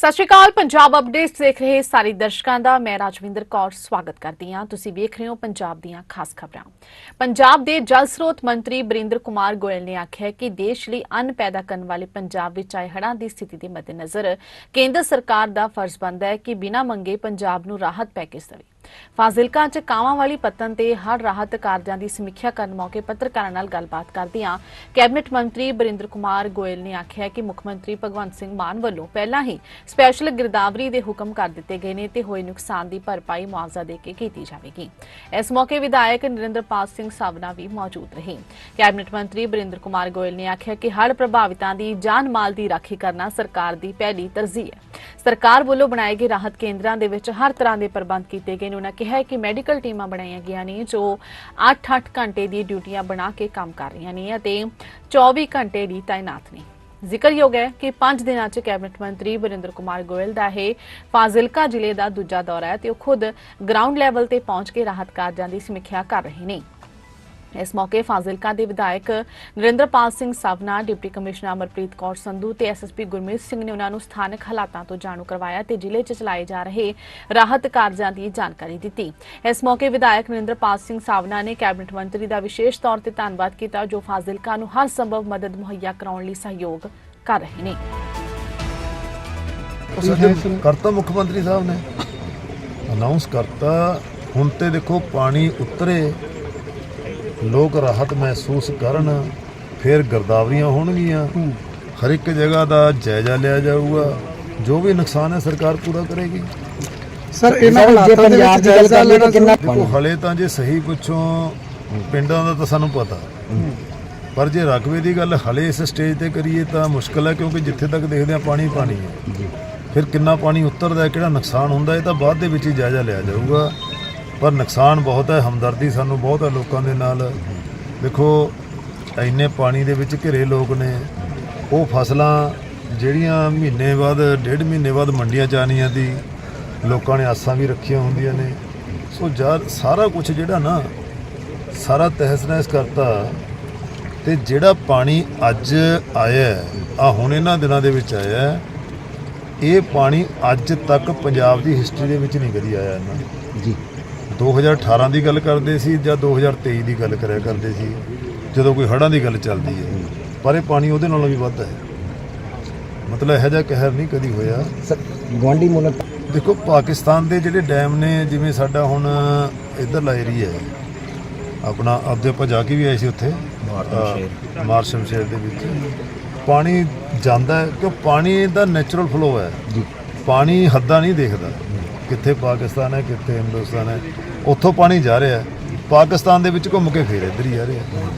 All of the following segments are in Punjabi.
ਸਤਿ ਸ਼੍ਰੀ ਅਕਾਲ, ਪੰਜਾਬ ਅਪਡੇਟਸ ਦੇਖ ਰਹੇ ਸਾਰੇ ਦਰਸ਼ਕਾਂ ਦਾ। ਮੈਂ ਰਾਜਵਿੰਦਰ ਕੌਰ ਸਵਾਗਤ ਕਰਦੀ ਹਾਂ। ਤੁਸੀਂ ਵੇਖ ਰਹੇ ਹੋ ਪੰਜਾਬ ਦੀਆਂ ਖਾਸ ਖਬਰਾਂ। ਪੰਜਾਬ ਦੇ ਜਲ ਸਰੋਤ ਮੰਤਰੀ ਬਰਿੰਦਰ ਕੁਮਾਰ ਗੋਇਲ ਨੇ ਆਖਿਆ ਕਿ ਦੇਸ਼ ਲਈ ਅੰਨ ਪੈਦਾ ਕਰਨ ਵਾਲੇ ਪੰਜਾਬ ਵਿੱਚ ਆਏ ਹੜ੍ਹਾਂ ਦੀ ਸਥਿਤੀ ਦੇ ਮੱਦੇਨਜ਼ਰ ਕੇਂਦਰ ਸਰਕਾਰ ਦਾ ਫਰਜ਼ ਬਣਦਾ ਹੈ ਕਿ ਬਿਨਾਂ ਮੰਗੇ ਪੰਜਾਬ ਨੂੰ ਰਾਹਤ ਪੈਕੇਜ ਦੇਵੇ। ਫਾਜ਼ਿਲਕਾ ਚ ਕਾਵਾਂ ਵਾਲੀ ਪੱਤਨ ਤੇ ਹੜ ਰਾਹਤ ਕਾਰਜਾਂ ਦੀ ਸਮੀਖਿਆ ਕਰਨ ਮੌਕੇ ਪੱਤਰਕਾਰਾਂ ਨਾਲ ਗੱਲਬਾਤ ਕਰਦਿਆਂ ਕੈਬਨਿਟ ਮੰਤਰੀ ਬਰਿੰਦਰ ਕੁਮਾਰ ਗੋਇਲ ਨੇ ਆਖਿਆ ਕਿ ਮੁੱਖ ਮੰਤਰੀ ਭਗਵੰਤ ਸਿੰਘ ਮਾਨ ਵੱਲੋਂ ਪਹਿਲਾਂ ਹੀ ਸਪੈਸ਼ਲ ਗਿਰਦਾਵਰੀ ਦੇ ਹੁਕਮ ਕਰ ਦਿੱਤੇ ਗਏ ਨੇ ਤੇ ਹੋਏ ਨੁਕਸਾਨ ਦੀ ਭਰਪਾਈ ਮੁਆਵਜ਼ਾ ਦੇ ਕੇ ਕੀਤੀ ਜਾਵੇਗੀ। ਇਸ ਮੌਕੇ ਵਿਧਾਇਕ ਨਰਿੰਦਰਪਾਲ ਸਿੰਘ ਸਾਵਨਾ ਵੀ ਮੌਜੂਦ ਰਹੇ। ਕੈਬਨਿਟ ਮੰਤਰੀ ਬਰਿੰਦਰ ਕੁਮਾਰ ਗੋਇਲ ਨੇ ਆਖਿਆ ਕਿ ਹੜ ਪ੍ਰਭਾਵਿਤਾਂ ਦੀ ਜਾਨ ਮਾਲ ਦੀ ਰਾਖੀ ਕਰਨਾ ਸਰਕਾਰ ਦੀ ਪਹਿਲੀ ਤਰਜੀਹ ਹੈ। ਸਰਕਾਰ ਵੱਲੋਂ ਬਣਾਏ ਗਏ ਰਾਹਤ ਕੇਂਦਰਾਂ ਦੇ ਵਿੱਚ ਹਰ ਤਰ੍ਹਾਂ ਦੇ ਪ੍ਰਬੰਧ ਕੀਤੇ ਗਏ ਨੇ ਉਹਨਾਂ ਕਿਹਾ ਕਿ ਮੈਡੀਕਲ ਟੀਮਾਂ ਬਣਾਈਆਂ ਗਈਆਂ ਨੇ, ਜੋ 8-8 ਘੰਟੇ ਦੀ ਡਿਊਟੀਆਂ ਬਣਾ ਕੇ ਕੰਮ ਕਰ ਰਹੀਆਂ ਨੇ ਅਤੇ 24 ਘੰਟੇ ਦੀ ਤਾਇਨਾਤ ਨੇ। ਜ਼ਿਕਰਯੋਗ ਹੈ ਕਿ 5 ਦਿਨਾਂ 'ਚ ਕੈਬਨਿਟ ਮੰਤਰੀ ਬਰਿੰਦਰ ਕੁਮਾਰ ਗੋਇਲ ਦਾ ਇਹ ਫਾਜ਼ਿਲਕਾ ਜ਼ਿਲ੍ਹੇ ਦਾ ਦੂਜਾ ਦੌਰਾ ਹੈ ਤੇ ਉਹ ਖੁਦ ਗਰਾਊਂਡ ਲੈਵਲ ਤੇ ਪਹੁੰਚ ਕੇ ਰਾਹਤ ਕਾਰਜਾਂ ਦੀ ਸਮੀਖਿਆ ਕਰ ਰਹੇ ਨੇ। ਇਸ ਮੌਕੇ ਫਾਜ਼ਿਲਕਾ ਦੇ ਵਿਧਾਇਕ ਨਰਿੰਦਰਪਾਲ ਸਿੰਘ ਸਾਵਨਾ ਡਿਪਟੀ ਕਮਿਸ਼ਨਰ ਅਮਰਪ੍ਰੀਤ ਕੌਰ ਸੰਧੂ ਤੇ ਐਸਐਸਪੀ ਗੁਰਮੀਤ ਸਿੰਘ ਨੇ ਉਹਨਾਂ ਨੂੰ ਸਥਾਨਕ ਹਾਲਾਤਾਂ ਤੋਂ ਜਾਣੂ ਕਰਵਾਇਆ ਤੇ ਜ਼ਿਲ੍ਹੇ 'ਚ ਚਲਾਏ ਜਾ ਰਹੇ ਰਾਹਤ ਕਾਰਜਾਂ ਦੀ ਜਾਣਕਾਰੀ ਦਿੱਤੀ। ਇਸ ਮੌਕੇ ਵਿਧਾਇਕ ਨਰਿੰਦਰਪਾਲ ਸਿੰਘ ਸਾਵਨਾ ਨੇ ਕੈਬਨਿਟ ਮੰਤਰੀ ਦਾ ਵਿਸ਼ੇਸ਼ ਤੌਰ ਤੇ ਧੰਨਵਾਦ ਕੀਤਾ ਜੋ ਫਾਜ਼ਿਲਕਾ ਨੂੰ ਹਰ ਸੰਭਵ ਮਦਦ ਮੁਹੱਈਆ ਕਰਾਉਣ ਲਈ ਸਹਿਯੋਗ ਕਰ ਰਹੇ ਨੇ। ਕਰਤਾ ਮੁੱਖ ਮੰਤਰੀ ਸਾਹਿਬ ਨੇ। ਅਨਾਉਂਸ ਕਰਤਾ। ਹੁਣ ਤੇ ਦੇਖੋ ਪਾਣੀ ਉਤਰੇ। ਲੋਕ ਰਾਹਤ ਮਹਿਸੂਸ ਕਰਨ ਫਿਰ ਗਰਦਾਵਰੀਆਂ ਹੋਣਗੀਆਂ। ਹਰ ਇੱਕ ਜਗ੍ਹਾ ਦਾ ਜਾਇਜ਼ਾ ਲਿਆ ਜਾਊਗਾ। ਜੋ ਵੀ ਨੁਕਸਾਨ ਹੈ ਸਰਕਾਰ ਪੂਰਾ ਕਰੇਗੀ। ਸਰ ਇਹਨਾਂ ਹਾਲਾਤਾਂ ਦੇ ਪੰਜਾਬ ਵਿੱਚ ਦੀ ਗੱਲ ਜਾਇਜ਼ਾ ਕਰੀਏ ਤਾਂ ਲੈਣਾ ਕਿੰਨਾ ਦੇਖੋ ਹਲੇ ਤਾਂ ਜੇ ਸਹੀ ਪੁੱਛੋ ਪਿੰਡਾਂ ਦਾ ਤਾਂ ਸਾਨੂੰ ਪਤਾ। ਪਰ ਜੇ ਰਕਬੇ ਦੀ ਗੱਲ ਹਲੇ ਇਸ ਸਟੇਜ ਤੇ ਕਰੀਏ ਤਾਂ ਮੁਸ਼ਕਲ ਹੈ ਕਿਉਂਕਿ ਜਿੱਥੇ ਤੱਕ ਦੇਖਦੇ ਆ ਪਾਣੀ ਪਾਣੀ ਹੈ। ਫਿਰ ਕਿੰਨਾ ਪਾਣੀ ਉਤਰਦਾ ਹੈ ਕਿਹੜਾ ਨੁਕਸਾਨ ਹੁੰਦਾ ਇਹ ਤਾਂ ਬਾਅਦ ਦੇ ਵਿੱਚ ਹੀ ਜਾਇਜ਼ਾ ਲਿਆ ਜਾਊਗਾ। ਪਰ ਨੁਕਸਾਨ ਬਹੁਤ ਹੈ, ਹਮਦਰਦੀ ਸਾਨੂੰ ਬਹੁਤ ਹੈ ਲੋਕਾਂ ਦੇ ਨਾਲ। ਦੇਖੋ, ਇੰਨੇ ਪਾਣੀ ਦੇ ਵਿੱਚ ਘਿਰੇ ਲੋਕ ਨੇ। ਉਹ ਫਸਲਾਂ ਜਿਹੜੀਆਂ ਮਹੀਨੇ ਬਾਅਦ, ਡੇਢ ਮਹੀਨੇ ਬਾਅਦ ਮੰਡੀਆਂ ਚ ਆਉਣੀਆਂ ਦੀ ਲੋਕਾਂ ਨੇ ਆਸਾਂ ਵੀ ਰੱਖੀਆਂ ਹੁੰਦੀਆਂ ਨੇ। ਸੋ ਜਦ ਸਾਰਾ ਕੁਝ ਜਿਹੜਾ ਨਾ, ਸਾਰਾ ਤਹਿਸ ਨਹਿਸ ਕਰਤਾ ਤੇ ਜਿਹੜਾ ਪਾਣੀ ਅੱਜ ਆਇਆ, ਆ ਹੁਣ ਇਹਨਾਂ ਦਿਨਾਂ ਦੇ ਵਿੱਚ ਆਇਆ, ਇਹ ਪਾਣੀ ਅੱਜ ਤੱਕ ਪੰਜਾਬ ਦੀ ਹਿਸਟਰੀ ਦੇ ਵਿੱਚ ਨਹੀਂ ਕਦੀ ਆਇਆ ਇਹਨਾਂ। ਜੀ। 2018 ਦੀ ਗੱਲ ਕਰਦੇ ਸੀ ਜਾਂ 2023 ਦੀ ਗੱਲ ਕਰਿਆ ਕਰਦੇ ਸੀ ਜਦੋਂ ਕੋਈ ਹੜ੍ਹਾਂ ਦੀ ਗੱਲ ਚੱਲਦੀ ਹੈ। ਪਰ ਇਹ ਪਾਣੀ ਉਹਦੇ ਨਾਲੋਂ ਵੀ ਵੱਧ ਹੈ। ਮਤਲਬ ਇਹੋ ਜਿਹਾ ਕਹਿਰ ਨਹੀਂ ਕਦੀ ਹੋਇਆ। ਸਰ ਗਵਾਂਢੀ ਮੁਲਕ ਦੇਖੋ ਪਾਕਿਸਤਾਨ ਦੇ ਜਿਹੜੇ ਡੈਮ ਨੇ ਜਿਵੇਂ ਸਾਡਾ ਹੁਣ ਇਧਰਲਾ ਏਰੀਆ ਹੈ। ਆਪਣਾ ਆਪਦੇ ਆਪਾਂ ਜਾ ਕੇ ਵੀ ਆਏ ਸੀ ਉੱਥੇ। ਅਹ, ਮਾਰ ਸ਼ਮਸ਼ੇਰ ਦੇ ਵਿੱਚ। ਪਾਣੀ ਜਾਂਦਾ ਕਿ ਪਾਣੀ ਦਾ ਨੈਚੁਰਲ ਫਲੋ ਹੈ। ਪਾਣੀ ਹੱਦਾਂ ਨਹੀਂ ਦੇਖਦਾ। ਕਿੱਥੇ ਪਾਕਿਸਤਾਨ ਹੈ ਕਿੱਥੇ ਹਿੰਦੁਸਤਾਨ ਹੈ। ਉੱਥੋਂ ਪਾਣੀ ਜਾ ਰਿਹਾ ਪਾਕਿਸਤਾਨ ਦੇ ਵਿੱਚ ਘੁੰਮ ਕੇ ਫੇਰ ਇੱਧਰ ਹੀ ਆ ਰਿਹਾ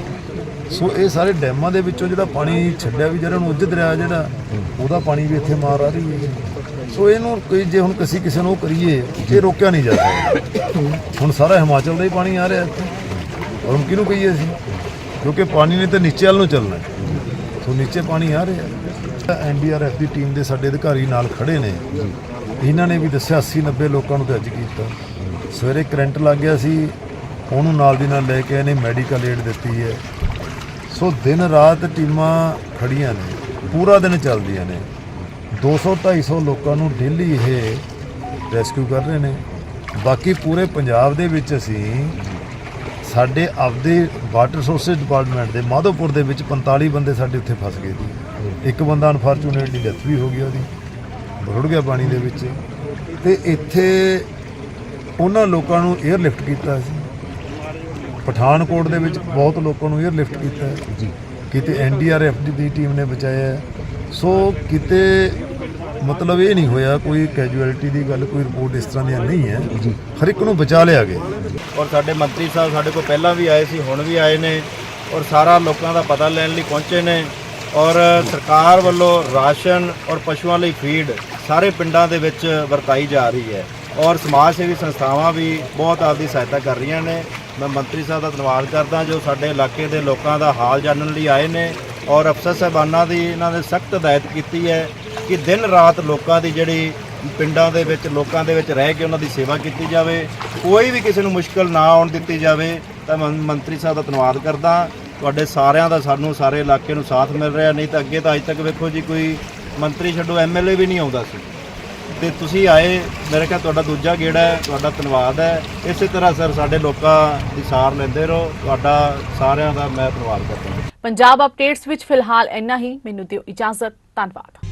ਸੋ ਇਹ ਸਾਰੇ ਡੈਮਾਂ ਦੇ ਵਿੱਚੋਂ ਜਿਹੜਾ ਪਾਣੀ ਛੱਡਿਆ ਵੀ ਜਿਹੜਾ ਨੂੰ ਉੱਜ ਦਰਿਆ ਜਿਹੜਾ, ਉਹਦਾ ਪਾਣੀ ਵੀ ਇੱਥੇ ਮਾਰ ਆ ਰਹੀ ਹੈ। ਸੋ ਇਹਨੂੰ ਕੋਈ ਜੇ ਹੁਣ ਕਿਸੇ ਕਿਸੇ ਨੂੰ ਕਰੀਏ, ਇਹ ਰੋਕਿਆ ਨਹੀਂ ਜਾ ਸਕਦਾ। ਹੁਣ ਸਾਰਾ ਹਿਮਾਚਲ ਦਾ ਹੀ ਪਾਣੀ ਆ ਰਿਹਾ ਇੱਥੇ। ਔਰ ਹੁਣ ਕਿਹਨੂੰ ਕਹੀਏ ਅਸੀਂ? ਕਿਉਂਕਿ ਪਾਣੀ ਨੇ ਤਾਂ ਨੀਚੇ ਵੱਲ ਨੂੰ ਚੱਲਣਾ ਹੈ। ਸੋ ਨੀਚੇ ਪਾਣੀ ਆ ਰਿਹਾ ਐਨਡੀਆਰਐਫ ਦੀ ਟੀਮ ਦੇ ਸਾਡੇ ਅਧਿਕਾਰੀ ਨਾਲ ਖੜੇ ਨੇ। ਇਹਨਾਂ ਨੇ ਵੀ ਦੱਸਿਆ 80 90 ਲੋਕਾਂ ਨੂੰ ਤੇ ਅੱਜ ਕੀਤਾ। ਸਵੇਰੇ ਕਰੰਟ ਲੱਗ ਗਿਆ ਸੀ, ਉਹਨੂੰ ਨਾਲ ਦੀ ਨਾਲ ਲੈ ਕੇ ਇਹਨੇ ਮੈਡੀਕਲ ਏਡ ਦਿੱਤੀ ਹੈ। ਸੋ ਦਿਨ ਰਾਤ ਟੀਮਾਂ ਖੜੀਆਂ ਨੇ, ਪੂਰਾ ਦਿਨ ਚੱਲਦੀਆਂ ਨੇ। 200 250 ਲੋਕਾਂ ਨੂੰ ਡੇਲੀ ਇਹ ਰੈਸਕਿਊ ਕਰ ਰਹੇ ਨੇ। ਬਾਕੀ ਪੂਰੇ ਪੰਜਾਬ ਦੇ ਵਿੱਚ ਅਸੀਂ ਸਾਡੇ ਆਪਦੇ ਵਾਟਰ ਰਿਸੋਰਸਸ ਡਿਪਾਰਟਮੈਂਟ ਦੇ ਮਾਧੋਪੁਰ ਦੇ ਵਿੱਚ 45 ਬੰਦੇ ਸਾਡੇ ਉੱਥੇ ਫਸ ਗਏ ਸੀ। ਇੱਕ ਬੰਦਾ ਅਨਫੋਰਚੂਨੇਟਲੀ ਡੈਥ ਵੀ ਹੋ ਗਈ ਉਹਦੀ। ਰੁੜ ਗਿਆ ਪਾਣੀ ਦੇ ਵਿੱਚ। ਤੇ ਇੱਥੇ ਉਹਨਾਂ ਲੋਕਾਂ ਨੂੰ 에ਅਰ ਲਿਫਟ ਕੀਤਾ ਸੀ। ਪਠਾਨਕੋਟ ਦੇ ਵਿੱਚ ਬਹੁਤ ਲੋਕਾਂ ਨੂੰ 에ਅਰ ਲਿਫਟ ਕੀਤਾ ਹੈ ਜੀ ਕਿਤੇ ਐਨਡੀਆਰਐਫ ਦੀ ਟੀਮ ਨੇ ਬਚਾਇਆ। ਸੋ ਕਿਤੇ ਮਤਲਬ ਇਹ ਨਹੀਂ ਹੋਇਆ ਕੋਈ ਕੈਜੂਅਲਟੀ ਦੀ ਗੱਲ ਕੋਈ ਰਿਪੋਰਟ ਇਸ ਤਰ੍ਹਾਂ ਦੀ ਨਹੀਂ ਹੈ। ਹਰ ਇੱਕ ਨੂੰ ਬਚਾ ਲਿਆ ਗਿਆ। ਔਰ ਸਾਡੇ ਮੰਤਰੀ ਸਾਹਿਬ ਸਾਡੇ ਕੋਲ ਪਹਿਲਾਂ ਵੀ ਆਏ ਸੀ ਹੁਣ ਵੀ ਆਏ ਨੇ। ਔਰ ਸਾਰਾ ਲੋਕਾਂ ਦਾ ਪਤਾ ਲੈਣ ਲਈ ਪਹੁੰਚੇ ਨੇ। ਔਰ ਸਰਕਾਰ ਵੱਲੋਂ ਰਾਸ਼ਨ ਔਰ ਪਸ਼ੂਆਂ ਲਈ ਫੀਡ ਸਾਰੇ ਪਿੰਡਾਂ ਦੇ ਵਿੱਚ ਵਰਤਾਈ ਜਾ ਰਹੀ ਹੈ। ਔਰ ਸਮਾਜ ਸੇਵੀ ਸੰਸਥਾਵਾਂ ਵੀ ਬਹੁਤ ਆਪਦੀ ਸਹਾਇਤਾ ਕਰ ਰਹੀਆਂ ਨੇ। ਮੈਂ ਮੰਤਰੀ ਸਾਹਿਬ ਦਾ ਧੰਨਵਾਦ ਕਰਦਾ ਜੋ ਸਾਡੇ ਇਲਾਕੇ ਦੇ ਲੋਕਾਂ ਦਾ ਹਾਲ ਜਾਣਨ ਲਈ ਆਏ ਨੇ ਔਰ ਅਫਸਰ ਸਾਹਿਬਾਨਾਂ ਦੀ ਇਹਨਾਂ ਨੇ ਸਖਤ ਹਦਾਇਤ ਕੀਤੀ ਹੈ ਕਿ ਦਿਨ ਰਾਤ ਲੋਕਾਂ ਦੀ ਜਿਹੜੀ ਪਿੰਡਾਂ ਦੇ ਵਿੱਚ ਲੋਕਾਂ ਦੇ ਵਿੱਚ ਰਹਿ ਕੇ ਉਹਨਾਂ ਦੀ ਸੇਵਾ ਕੀਤੀ ਜਾਵੇ। ਕੋਈ ਵੀ ਕਿਸੇ ਨੂੰ ਮੁਸ਼ਕਲ ਨਾ ਆਉਣ ਦਿੱਤੀ ਜਾਵੇ ਤਾਂ ਮੰਤਰੀ ਸਾਹਿਬ ਦਾ ਧੰਨਵਾਦ ਕਰਦਾ। ਤੁਹਾਡੇ ਸਾਰਿਆਂ ਦਾ ਸਾਨੂੰ ਸਾਰੇ ਇਲਾਕੇ ਨੂੰ ਸਾਥ ਮਿਲ ਰਿਹਾ, ਨਹੀਂ ਤਾਂ ਅੱਗੇ ਤਾਂ ਅੱਜ ਤੱਕ ਵੇਖੋ ਜੀ ਕੋਈ ਮੰਤਰੀ ਛੱਡੋ ਐਮਐਲਏ ਵੀ ਨਹੀਂ ਆਉਂਦਾ ਸੀ। ਤੇ ਤੁਸੀਂ ਆਏ, ਮੇਰੇ ਖਿਆਲ ਤੁਹਾਡਾ ਦੂਜਾ ਗੇੜਾ ਹੈ, ਤੁਹਾਡਾ ਧੰਨਵਾਦ ਹੈ। ਇਸੇ ਤਰ੍ਹਾਂ ਸਰ, ਸਾਡੇ ਲੋਕਾਂ ਦੀ ਸਾਰ ਲੈਂਦੇ ਰਹੋ, ਤੁਹਾਡਾ ਸਾਰਿਆਂ ਦਾ ਮੈਂ ਧੰਨਵਾਦ ਕਰਦਾ ਹਾਂ। ਪੰਜਾਬ ਅਪਡੇਟਸ ਵਿੱਚ ਫਿਲਹਾਲ ਇੰਨਾ ਹੀ, ਮੈਨੂੰ ਦਿਓ ਇਜਾਜ਼ਤ, ਧੰਨਵਾਦ।